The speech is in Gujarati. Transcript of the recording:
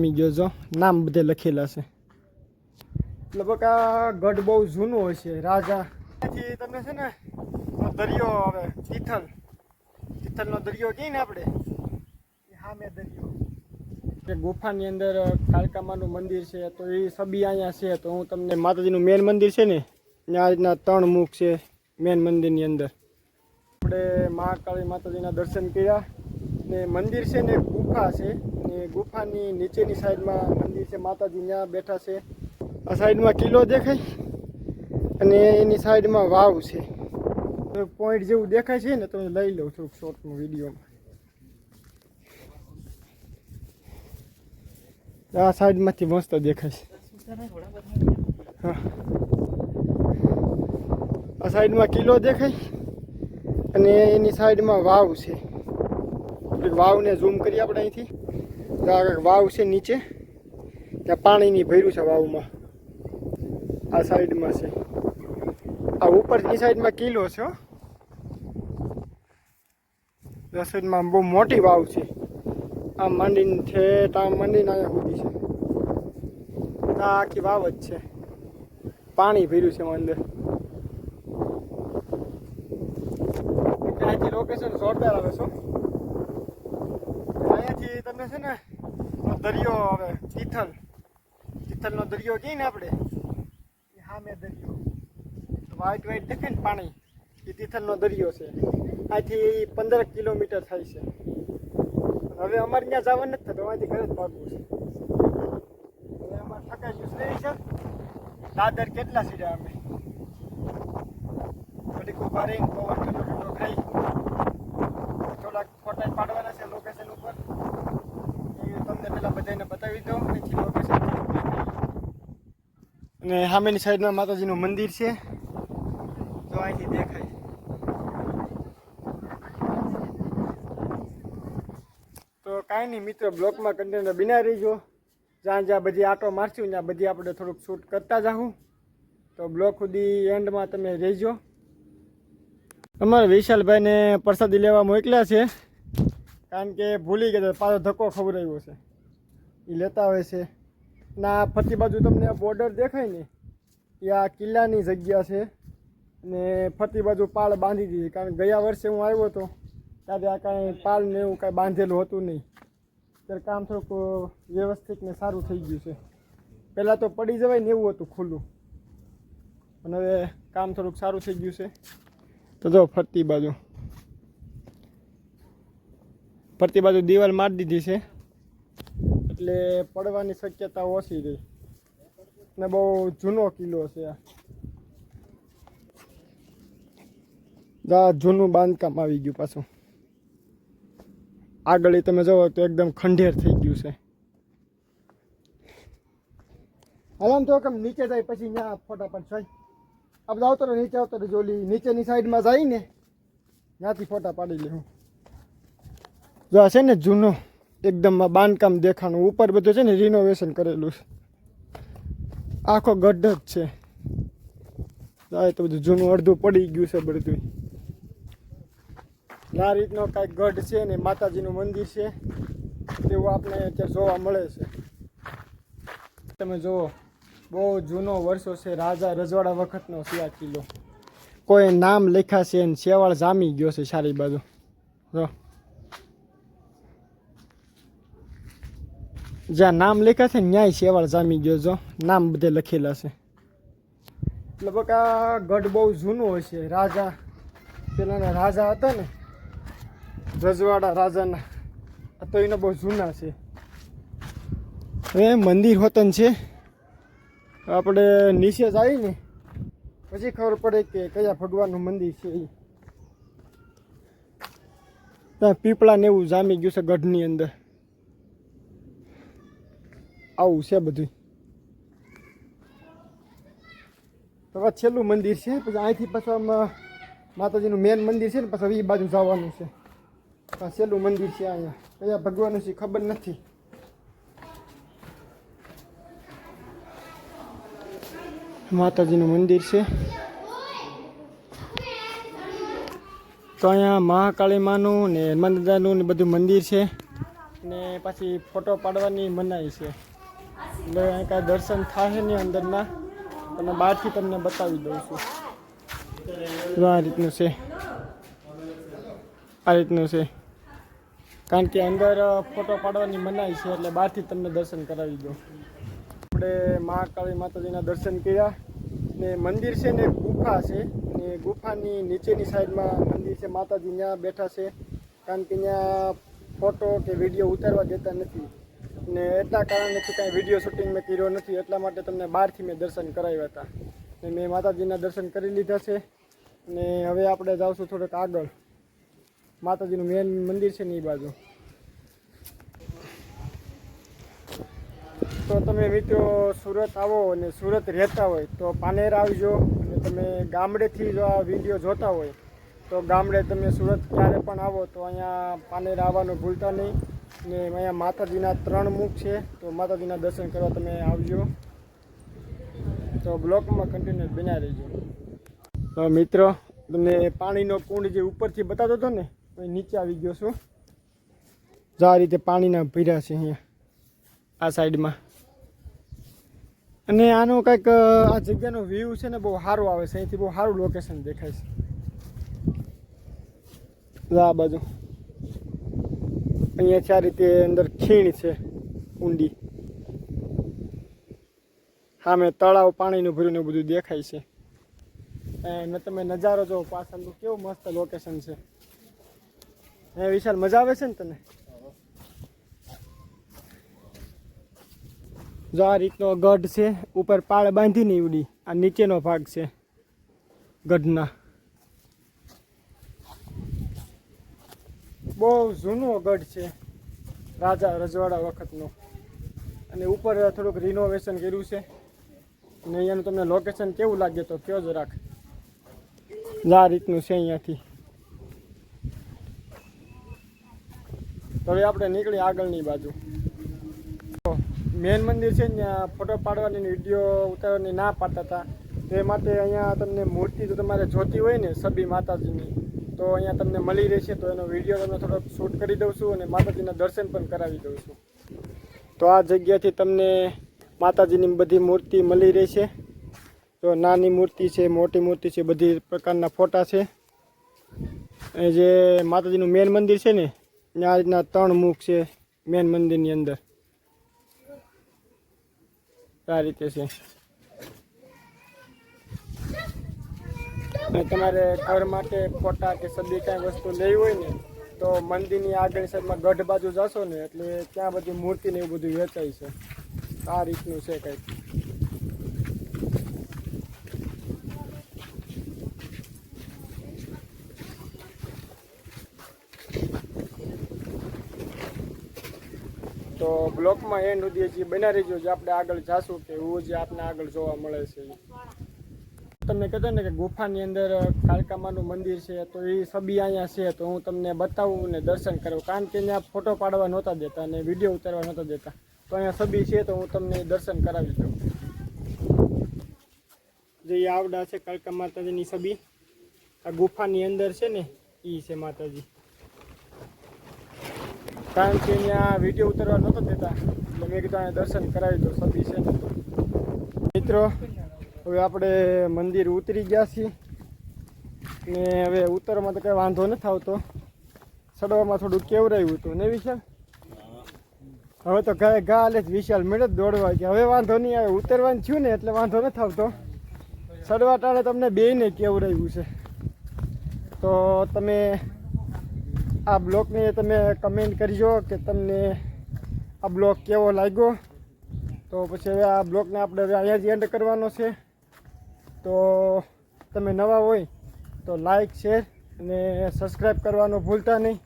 મી નામ બધે લખેલા છે. લગભગ આ ગઢ બહુ જૂનો હોય છે, રાજા. પછી તમને છે ને દરિયો આવે, તિથલ. તિથલનો દરિયો કહીએ ને આપણે? સામે દરિયો. કે ગુફાની અંદર કાળકામાનું મંદિર છે, તો એ સબી અહીંયા છે, તો હું તમને માતાજીનું મેન મંદિર છે ને, ત્યાં રીતના ત્રણ મુખ છે મેન મંદિરની અંદર. આપણે મહાકાળી માતાજીના દર્શન કર્યા. ને મંદિર છે ને ગુફા છે. ને ગુફાની નીચેની સાઈડમાં મંદિર છે. માતાજી ત્યાં બેઠા છે. આ સાઈડમાં કિલ્લો દેખાય અને એની સાઈડમાં વાવ છે. પોઈન્ટ જેવું દેખાય છે ને તો લઈ લઉં છું શોર્ટમાં વિડીયોમાં. આ સાઈડમાંથી મસ્ત દેખાય છે. હા. આ સાઈડમાં કિલ્લો દેખાય અને એની સાઈડમાં વાવ છે. વાવને ઝૂમ કરીએ આપણે અહીંથી. તો આ વાવ છે નીચે. ત્યાં પાણીની ભર્યું છે વાવમાં. આ સાઈડમાં છે. આ ઉપરની સાઈડમાં કિલ્લો છે આ સાઈડમાં બહુ મોટી વાવ છે. આમ માંડીને ઠેઠ આમ માંડીને અહીંયા સુધી છે. આ આખી વાવ જ છે. પાણી ભર્યું છે અંદર. લોકેશન જોરદાર આવે છો અહીંયાથી તમને છે ને દરિયો આવે તિથલ. તિથલનો દરિયો કહીએ ને આપણે સામે દરિયો. વાઈટ વાઈટ દેખાય ને પાણી, એ તિથલનો દરિયો છે. અહીંથી પંદર કિલોમીટર થાય છે. હવે અમારે ત્યાં જવાનું નથી થતું અહીંથી ઘરે જ ભાગવું છે. હવે અમારે થકાઈ છે. દાદર કેટલા સીડા અમે? ઘડીક ઊભા રહીને પવન ઠંડો ઠંડો ખાઈ. થોડાક ફોટા પાડવાના છે. તમને પેલા બધાને બતાવી દઉં અહીંથી લોકેશન અને સામેની સાઈડમાં માતાજીનું મંદિર છે. તો અહીંથી દેખાય. તો કાંઈ નહીં મિત્રો બ્લોકમાં કન્ટેનર બિના રહીજો. જ્યાં જ્યાં બધી આટો મારશું ત્યાં બધી આપણે થોડુંક શૂટ કરતા જાઉં તો બ્લોક સુધી એન્ડમાં તમે રહેજો. અમારે વિશાલભાઈને પ્રસાદી લેવા મોકલ્યા છે. કારણ કે ભૂલી ગયા પાછો ધક્કો ખવડાવ્યો છે. એ લેતા હોય છે. ના ફરતી બાજુ તમને બોર્ડર દેખાય ને, એ આ કિલ્લાની જગ્યા છે. ને ફરતી બાજુ પાળ બાંધી દીધી, કારણ ગયા વર્ષે હું આવ્યો હતો, ત્યારે આ કાંઈ પાલ ને એવું કાંઈ બાંધેલું હતું નહીં. ત્યારે કામ થોડુંક વ્યવસ્થિત ને સારું થઈ ગયું છે. પહેલાં તો પડી જવાય ને એવું હતું ખુલ્લું. અને હવે કામ થોડુંક સારું થઈ ગયું છે. તો જો ફરતી બાજુ. ફરતી બાજુ દિવાલ મારી દીધી છે. એટલે પડવાની શક્યતા ઓછી રહી. ને બહુ જૂનો કિલ્લો છે જા જૂનું બાંધકામ આવી ગયું પાછું. આગળ તમે જુઓ તો એકદમ ખંડેર થઈ ગયું છે. હાલ તો કેમ નીચે જાય પછી ત્યાં ફોટાફટ જોઈ. આ બધા આવતો નીચે આવતો રહે જોલી નીચેની સાઈડમાં જાય ને, ત્યાંથી ફોટા પાડી લેવું જો આ છે ને જૂનો એકદમ બાંધકામ દેખાણું. ઉપર બધું છે ને રિનોવેશન કરેલું છે. આખો ગઢ જ છે. આ તો બધું જૂનું અડધું પડી ગયું છે બધું. આ રીતનો કાંઈક ગઢ છે ને માતાજીનું મંદિર છે. તેવું આપણે અત્યારે જોવા મળે છે. તમે જુઓ, બહુ જૂનો વર્ષો છે. રાજા રજવાડા વખતનો સિયા કિલ્લો. કોઈ નામ લખ્યા છે ને શેવાળ જામી ગયો છે સારી બાજુ. જો. જ્યાં નામ લખ્યા છે, ન્યાય શેવાળ જામી ગયો જો નામ બધે લખેલા છે. લગભગ આ ગઢ બહુ જૂનો છે. રાજા, પેલાના રાજા હતા ને, રજવાડા રાજાના તો એના બહુ જૂના છે. એ મંદિર હોતન છે. આપણે નીચે જાય ને પછી ખબર પડે કે કયા ભગવાનનું મંદિર છે એ ત્યાં પીપળા ને એવું જામી ગયું છે ગઢની અંદર. આવું છે બધું તો છેલ્લું મંદિર છે, પછી અહીંથી પાછું માતાજીનું મેન મંદિર છે ને, પછી એ બાજુ જવાનું છે. છેલ્લું મંદિર છે અહીંયા. કયા ભગવાનનું છે ખબર નથી. માતાજીનું મંદિર છે. તો અહીંયા મહાકાળી માનું ને હનુમાન દાદાનું ને બધું મંદિર છે. ને પછી ફોટો પાડવાની મનાઈ છે. એટલે અહીં કાંઈ દર્શન થાય નહીં અંદરના. તમે બહારથી તમને બતાવી દઉં છું. આ રીતનું છે. આ રીતનું છે. કારણ કે અંદર ફોટો પાડવાની મનાઈ છે એટલે બહારથી તમને દર્શન કરાવી દો આપણે મહાકાળી માતાજીના દર્શન કર્યા. ને મંદિર છે ને ગુફા છે. ને ગુફાની નીચેની સાઈડમાં મંદિર છે. માતાજી ત્યાં બેઠા છે. કારણ કે ત્યાં ફોટો કે વીડિયો ઉતારવા દેતા નથી. ને એટલા કારણેથી કાંઈ વીડિયો શૂટિંગ મેં કર્યો નથી. એટલા માટે તમને બહારથી મેં દર્શન કરાવ્યા હતા. ને મેં માતાજીના દર્શન કરી લીધા છે. ને હવે આપણે જાઉં થોડુંક આગળ. માતાજીનું મેન મંદિર છે ને એ બાજુ. તો તમે મિત્રો સુરત આવો અને સુરત રહેતા હોય તો પાનેર આવજો. અને તમે ગામડેથી જો આ વીડિયો જોતા હોય તો ગામડે તમે સુરત ક્યારે પણ આવો તો અહીંયા પાનેર આવવાનું ભૂલતા નહીં. ને અહીંયા માતાજીના ત્રણ મુખ છે, તો માતાજીના દર્શન કરવા તમે આવજો. તો બ્લોકમાં કન્ટિન્યુ બન્યા રહેજો. તો મિત્રો, તમને પાણીનો કુંડ જે ઉપરથી બતાવતો હતો ને એ નીચે આવી ગયો છું. જો આ રીતે પાણીના ભર્યા છે અહીંયા, આ સાઈડમાં. અને આનો કંઈક આ જગ્યાનો વ્યૂ છે ને, બહુ સારો આવે છે. અહીંથી બહુ સારું લોકેશન દેખાય છે. આ બાજુ. અહીંયાથી આ રીતે અંદર ખીણ છે, ઊંડી. સામે તળાવ પાણીનું ભર્યું ને બધું દેખાય છે. અને તમે નજારો જો પાછળનું કેવું મસ્ત લોકેશન છે. એ વિશાલ, મજા આવે છે ને તને? જો આ રીતનો ગઢ છે, ઉપર પાળ બાંધીને ઉડી. આ નીચેનો ભાગ છે ગઢના. બહુ જૂનો ગઢ છે, રાજા રજવાડા વખતનો. અને ઉપર થોડુંક રિનોવેશન કર્યું છે. અને અહીંયાનું તમને લોકેશન કેવું લાગે તો કયો જરાક રાખ. આ રીતનું છે અહીંયાથી. તો હવે આપણે નીકળી આગળની બાજુ. મેન મંદિર છે ને ત્યાં ફોટો પાડવાની વીડિયો ઉતારવાની ના પાડતા હતા. તે માટે અહીંયા તમને મૂર્તિ જો તમારે જોતી હોય ને સબી માતાજીની. તો અહીંયા તમને મળી રહેશે. તો એનો વીડિયો તમને થોડોક શૂટ કરી દઉં છું અને માતાજીના દર્શન પણ કરાવી દઉં છું. તો આ જગ્યાથી તમને માતાજીની બધી મૂર્તિ મળી રહેશે. તો નાની મૂર્તિ છે, મોટી મૂર્તિ છે, બધી પ્રકારના ફોટા છે. જે માતાજીનું મેન મંદિર છે ને, ત્યાં ત્રણ મુખ છે મેન મંદિરની અંદર. આ રીતે છે. અને તમારે ઘર માટે ફોટા કે સબી કાંઈ વસ્તુ લેવી હોય ને, તો મંદિરની આગળ સાઈડમાં ગઢ બાજુ જશો ને, એટલે ત્યાં બધી મૂર્તિ ને એવું બધું વેચાય છે આ રીતનું છે કંઈક તો બ્લોકમાં એન્ડ સુધી હજી બનાવી રહીજો, જે આપણે આગળ જાશું કે એવું જે આપને આગળ જોવા મળે છે. તમને કહેતો ને કે ગુફાની અંદર કાળકામાનું મંદિર છે, તો એ સબી અહીંયા છે, તો હું તમને બતાવું ને દર્શન કરું. કારણ કે ત્યાં ફોટો પાડવા નહોતા દેતા અને વીડિયો ઉતારવા નહોતા દેતા. તો અહીંયા સબી છે, તો હું તમને દર્શન કરાવી દઉં. જે આવડા છે કાળકા માતાજીની સબી આ ગુફાની અંદર છે ને એ છે માતાજી. કારણ કે અહીંયા વીડિયો ઉતારવા નહોતા દેતા, એટલે મેં કીધું અહીંયા દર્શન કરાવી દઉં સબી છે મિત્રો હવે આપણે મંદિર ઉતરી ગયા છીએ. ને હવે ઉતરવામાં તો કંઈ વાંધો નથી આવતો. ચડવામાં થોડું કેવરાયું હતું, ને વિશાલ? હવે તો ઘરે ગા હાલે જ વિશાલ, મેળે જ દોડવા ગયા હવે વાંધો નહીં આવે, ઉતરવાનું થયું ને એટલે વાંધો નથી આવતો. ચડવા ટાણે તમને બેયને કેવરાયું છે. તો તમે આ બ્લોગને તમે કમેન્ટ કરજો કે તમને આ બ્લોગ કેવો લાગ્યો. તો પછી હવે આ બ્લોગને આપણે હવે અહીંયા જ એન્ડ કરવાનો છે. તો તમે નવા હોય તો લાઈક શેર અને સબસ્ક્રાઈબ કરવાનું ભૂલતા નહીં.